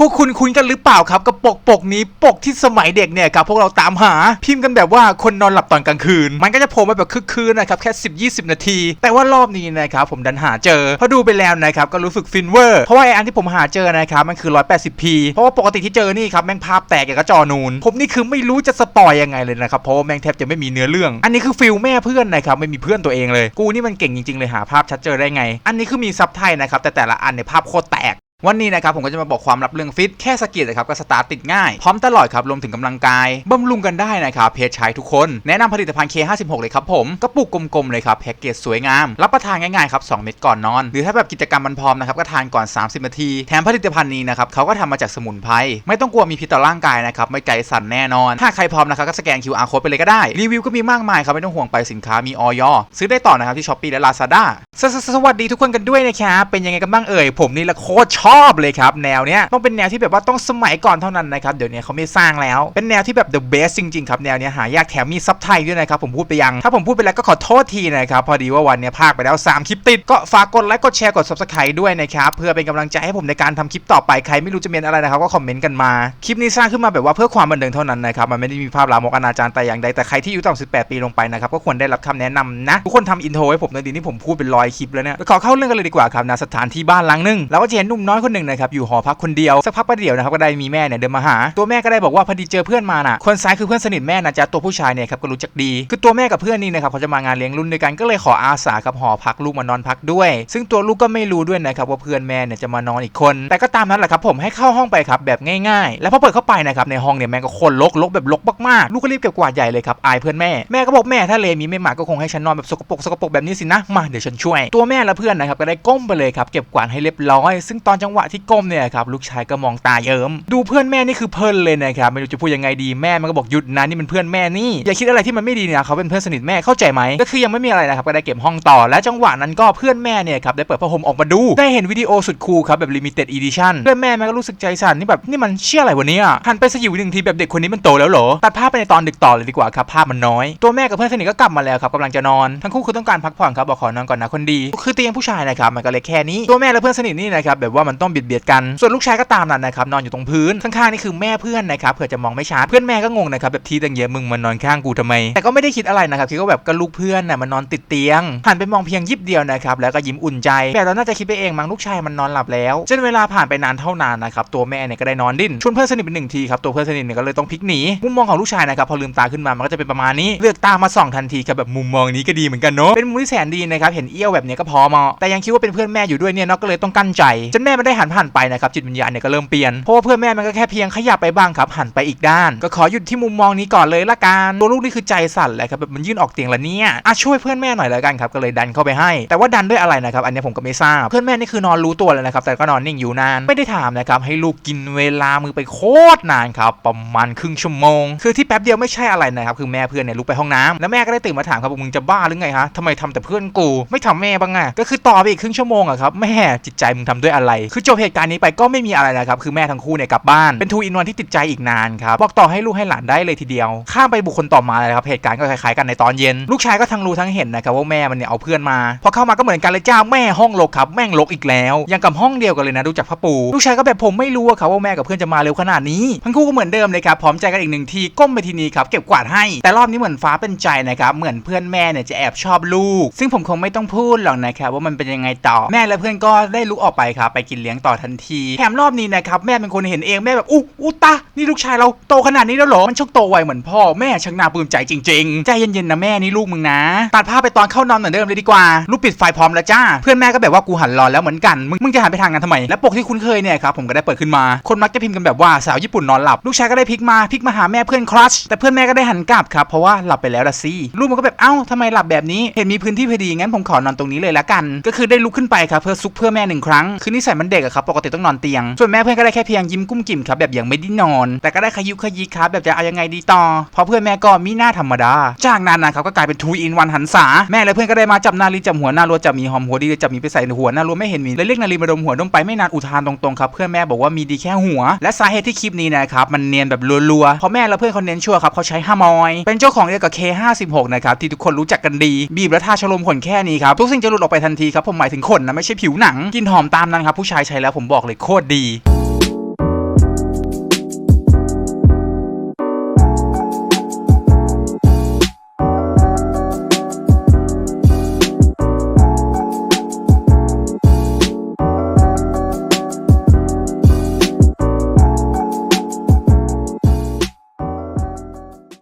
พวกคุณคุ้นกันหรือเปล่าครับกับปกปกนี้ปกที่สมัยเด็กเนี่ยครับพวกเราตามหาพิมพ์กันแบบว่าคนนอนหลับตอนกลางคืน มันก็จะโผล่มาแบบคึกคืนนะครับแค่ 10 20 นาที แต่ว่ารอบนี้นะครับผมดันหาเจอพอดูไปแล้วนะครับก็รู้สึกฟินเวอร์เพราะว่าไออันที่ผมหาเจอนะครับมันคือ 180p เพราะว่าปกติที่เจอนี่ครับแม่งภาพแตกอย่างกับจอนูน ผมนี่คือไม่รู้จะสปอยยังไงเลยนะครับเพราะว่าแม่งแทบจะไม่มีเนื้อเรื่อง อันนี้คือฟิลแม่เพื่อนนะครับไม่มีเพื่อนตัวเองเลย กูนี่มันเก่งจริงๆเลยหาภาพชัดเจอได้ไง อันนี้คือมีซับไทยนะครับแต่แต่ละอันเนี่ยภาพโคตรแตก วันนี้นะครับผมก็จะมาบอกความลับเรื่องฟิตแค่สกิดนะครับก็สตาร์ทติดง่าย พร้อมตลอดครับรวมถึงกำลังกายบำรุงกันได้นะครับเพจใช้ทุกคนแนะนำผลิตภัณฑ์ K56 เลยครับผมกระปุกกลมๆเลยครับแพ็กเกจสวยงาม รับประทานง่ายๆครับ2เม็ดก่อนนอน หรือถ้าแบบกิจกรรมมันพร้อมนะครับก็ทานก่อน 30 นาที แถมผลิตภัณฑ์นี้นะครับเขาก็ทำมาจากสมุนไพรไม่ต้องกลัวมีพิษต่อร่างกายนะครับไม่ใจสั่นแน่นอนถ้าใครพร้อมนะครับก็สแกน QR code ไปเลยก็ได้รีวิวก็มีมากมายครับไม่ต้องห่วงไปสินค้ามีออยซื้อได้ต่อนะครับที่ Shopee และ Lazada สสสวัสดีทุกคนกันด้วยนะครับเป็นยังไงกันบ้างเอ่ยผมนี่ละโคตรชอบอบเลยครับแนวเนี้ยต้องเป็นแนวที่แบบว่าต้องสมัยก่อนเท่านั้นนะครับเดี๋ยวนี้เขาไม่สร้างแล้วเป็นแนวที่แบบ the best จริงๆครับแนวเนี้ยหายากแถมมีซับไทยด้วยนะครับผมพูดไปยัง ถ้าผมพูดไปแล้วก็ขอโทษทีนะครับพอดีว่าวันเนี้ยพากไปแล้ว 3 คลิปติด ก็ฝากกดไลค์กดแชร์กด subscribe ด้วยนะครับเพื่อเป็นกำลังใจให้ผมในการทำคลิปต่อไปใครไม่รู้จะเมนอะไรนะครับก็คอมเมนต์กันมาคลิปนี้สร้างขึ้นมาแบบว่าเพื่อความบันเทิงเท่านั้นนะครับมันไม่ได้มีภาพลามกอนาจารแต่อย่างใดแต่ใครที่อายุต่ำ18 ปีลงไปนะครับก็ควรได้รับคำแนะนำนะทุกคนทำอินโทรให้ผมในดีนี่ผมพูดเป็นร้อยคลิปแล้วเนี่ยขอเข้าเรื่องกันเลยดีกว่าครับนะสถานที่บ้านหลังนึงเราก็จะเห็นหนุ่มน้อยคนหนึ่งนะครับอยู่หอพักคนเดียวสักพักประเดี๋ยวนะครับก็ได้มีแม่เนี่ยเดินมาหา ตัวแม่ก็ได้บอกว่าพอดีเจอเพื่อนมาน่ะคนซ้ายคือเพื่อนสนิทแม่นะจ๊ะตัวผู้ชายเนี่ยครับก็รู้จักดี คือตัวแม่กับเพื่อนนี่นะครับเขาจะมางานเลี้ยงรุ่นด้วยกันก็เลยขออาสากับหอพักลูกมานอนพักด้วย ซึ่งตัวลูกก็ไม่รู้ด้วยนะครับว่าเพื่อนแม่เนี่ยจะมานอนอีกคน แต่ก็ตามนั้นแหละครับผมให้เข้าห้องไปครับแบบง่ายๆ แล้วพอเปิดเข้าไปนะครับในห้องเนี่ยแม่ก็คนลกลกแบบลกมากๆลูกก็รีบเก็บกวาดใหญ่เลยครับอายเพื่อนแม่แม่ก็บอกแม่ถ้าเลมีไม่มาก็คงให้ฉันนอนแบบสกปรกสกปรกแบบนี้สินะมาเดี๋ยวฉันช่วย ตัวแม่และเพื่อนนะครับก็ได้ก้มไปเลยครับเก็บกวาดให้เรียบร้อย ซึ่งตอนจัังหวะที่ก้มเนี่ยครับลูกชายก็มองตาเยิ้มดูเพื่อนแม่นี่คือเพลินเลยนะครับไม่รู้จะพูดยังไงดีแม่มันก็บอกหยุดนะนี่มันเพื่อนแม่นี่อย่าคิดอะไรที่มันไม่ดีเนี่ยเขาเป็นเพื่อนสนิทแม่เข้าใจไหมก็คือยังไม่มีอะไรนะครับก็ได้เก็บห้องต่อและจังหวะนั้นก็เพื่อนแม่เนี่ยครับได้เปิดผ้าห่มออกมาดู ได้เห็นวิดีโอสุดคูลครับแบบ limited edition เพื่อนแม่มันก็รู้สึกใจสั่นนี่แบบนี่มันเชื่ออะไรวะเนี่ยหันไปสยิวหนึ่งทีแบบเด็กคนนี้มันโตแล้วเหรอตัดภาพไปในตอนดึกต่อเลยดีกว่าครับภาพมันน้อย ตัวแม่กับเพื่อนสนิทก็กลับมาแล้วครับกำลังจะนอนทั้งคู่คือต้องการพักผ่อนครับบอกขอนอนก่อนนะคนดี คือเตียงผู้ชายนะครับมันก็เลยแค่นี้ตัวแม่และเพื่อนสนิทนี่นะครับแบบว่ามันต้องเบียดเบียดกัน ส่วนลูกชายก็ตามนั่นนะครับนอนอยู่ตรงพื้นข้างๆนี่คือแม่เพื่อนนะครับเผื่อจะมองไม่ชัดเพื่อนแม่ก็งงนะครับแบบทีตังเยอะมึงมานอนข้างกูทำไม แต่ก็ไม่ได้คิดอะไรนะครับคิดว่าแบบก็ลูกเพื่อนน่ะมันนอนติดเตียงหันไปมองเพียงยิบเดียวนะครับแล้วก็ยิ้มอุ่นใจแต่เราน่าจะคิดไปเองมั้งลูกชายมันนอนหลับแล้วจนเวลาผ่านไปนานเท่านานนะครับตัวแม่เนี่ยก็ได้นอนดิ้นชวนเพื่อนสนิทเป็นหนึ่งทีครับตัวเพื่อนสนิทเนี่ยก็เลยต้องพลิกหนีมุมมองของลูกชายนะครับพอลืมตาขึ้นมามันก็จะเป็นประมาณนี้เลือกตามาส่องทันทีครับแบบมุมมองนี้ก็ดีเหมือนกันเนาะเป็นมุมที่แสนดีนะครับเห็นเอี้ยวแบบเนี้ยก็พอเหมาะแต่ยังคิดว่าเป็นเพื่อนแม่อยู่ด้วยเนี่ยเนาะก็เลยต้องกั้นใจจนแม่มันได้หันผ่านไปนะครับจิตวิญญาณเนี่ยก็เริ่มเปลี่ยนเพราะว่าเพื่อนแม่มันก็แค่เพียงขยับไปบ้างครับหันไปอีกด้าน ก็ขอหยุดที่มุมมองนี้ก่อนเลยละกันตัวลูกนี่คือใจสั่นเลยครับแบบมันยื่นออกเตียงละเนี่ยอะช่วยเพื่อนแม่หน่อยล้วกันครับก็เลยดันเข้าไปให้ แต่ว่าดันด้วยอะไรนะครับอันนี้ผมก็ไม่ทราบเพื่อนแม่นี่คือนอนรู้ตัวเลยนะครับแต่ก็นอนนิ่งอยู่นานไม่ได้ถามนะครับให้ลูกกินเวลามือไปโคตรนานครับประมาณครึ่งชั่วโมง คือที่แป๊บเดียวไม่ใช่อะไรนะครับคือแม่เพื่อนเนี่ยลุกไปห้องน้ำแล้วแม่ก็ได้ตื่นมาถามครับมึงจะบ้าหรือไงฮะทำไมทำแต่เพื่อนกู ไม่ทำแม่บ้างอะก็คือต่อไปอีกครึ่งชั่วโมงอะครับแม่จิตใจมึงทำด้วยอะไรคือจบเหตุการณ์นี้ไปก็ไม่มีอะไรนะครับ คือแม่ทั้งคู่เนี่ยกลับบ้าน เป็นทูอินวันที่ติดใจอีกนานครับ บอกต่อให้ลูกให้หลานได้เลยทีเดียว ข้ามไปบุคคลต่อมาเลยครับ เหตุการณ์ก็คล้ายๆกันในตอนเย็น ลูกชายก็ทั้งรู้ทั้งเห็นนะครับว่าแม่มันเนี่ยเอาเพื่อนมา พอเข้ามาก็เหมือนกันเลยจ้าแม่ห้องรกครับแม่งรกอีกแล้วยังกับห้องเดียวกันเลยนะดูจากผ้าปูลูกชายก็แบบผมไม่รู้อะครับว่าแม่กับเพื่อนจะมาเร็วขนาดนี้ทั้งคู่ก็เหมือนเดิมเลยครับพร้อมใจกันอีกหนึ่งทีก้มไปทีนี้ครับเก็บกวาดให้ แต่รอบนี้เหมือนฟ้าเป็นใจนะครับเหมือนเพื่อนแม่เนี่ยจะแอบชอบลูก ซึ่งผมคงไม่ต้องพูดหรอกนะครับว่ามันเป็นยังไงต่อแม่และเพื่อนก็ได้ลุกออกไปครับไปกินเลี้ยงต่อทันทีแถมรอบนี้นะครับแม่เป็นคนเห็นเองแม่แบบอู้อู้ตานี่ลูกชายเราโตขนาดนี้แล้วหรอมันช่างโตไวเหมือนพ่อแม่ช่างน่าปลื้มใจจริงๆใจเย็นๆนะแม่นี่ลูกมึงนะตัดภาพไปตอนเข้านอนเหมือนเดิมเลยดีกว่าลูกปิดไฟพร้อมแล้วจ้า เพื่อนแม่ก็แบบว่ากูหันรอแล้วเหมือนกันมึงมึงจะหันไปทางนั้นทำไมและปกที่คุ้นเคยเนี่ยครับผมก็ได้เปิดขึ้นมา คนมักจะพิมพ์กันแบบว่าสาวญี่ปุ่นนอนหลับลูกชายก็ได้พลิกมาพลิกมาหาแม่เพื่อนครัชแต่เพื่อนแม่ก็ได้หันกลับครับเพราะว่าหลับไปแล้วละสิลูกมันก็แบบเอ้าทำไมหลับแบบนี้เห็นมีพื้นที่พอดีงั้นผมขอนอนตรงนี้เลยละกัน ก็คือได้ลุกขึ้นไปครับเพื่อซุกเพื่อแม่หนึ่งครั้งคือนิสัยมันเด็กอะครับปกติต้องนอนเตียง ส่วนแม่เพื่อนก็ได้แค่เพียงยิ้มกุ้มกิ่มครับแบบยังไม่ได้นอน แต่ก็ได้ขยุกขยิกครับแบบจะเอายังไงดีต่อเพราะเพื่อนแม่ก็มีหน้าธรรมดา จากนั้นนะครับก็กลายเป็นทูอินวันหันษาแม่และเพื่อนก็ได้มาจับนาลีจับหัวหน้ารัวจับมีหอมหัวดีจับมีไปใส่หัวหน้ารัวไม่เห็นมีเลยเรียกนาลีมาดมหัวดมไปไม่นานอุทานตรงๆครับเพื่อนแม่บอกว่ามีดีแค่หัว และสาเหตุที่คลิปนี้นะครับมันเนียนแบบรัวๆเพราะแม่และเพื่อนเขาเน้นชัวร์ครับเขาใช้ฮามอยเป็นเจ้าของเดียวกับ K56 นะครับที่ทุกคนรู้จักกันดี บีบและทาชโลมขนแค่นี้ครับทุกสิ่งจะหลุดออกไปทันทีครับผมหมายถึงขนนะไม่ใช่ผิวหนังกินหอมตามนั้นครับผู้ชายใช้แล้วผมบอกเลยโคตรดี